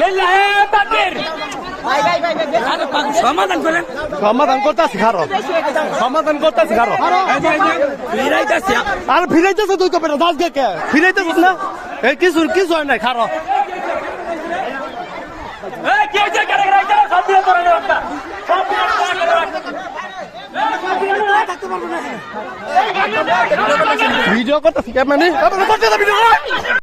لله সমাধান করেন। সমাধান করতেছি খারো। সমাধান খারো। ফিরাইতেছি। আর ফিরাইতেছে তুই তো বেটা দাস কে? ফিরাইতেছিস না? এই কিছু কিছু হয় নাই খারো। ভিডিও করতেছি করতে ভিডিও।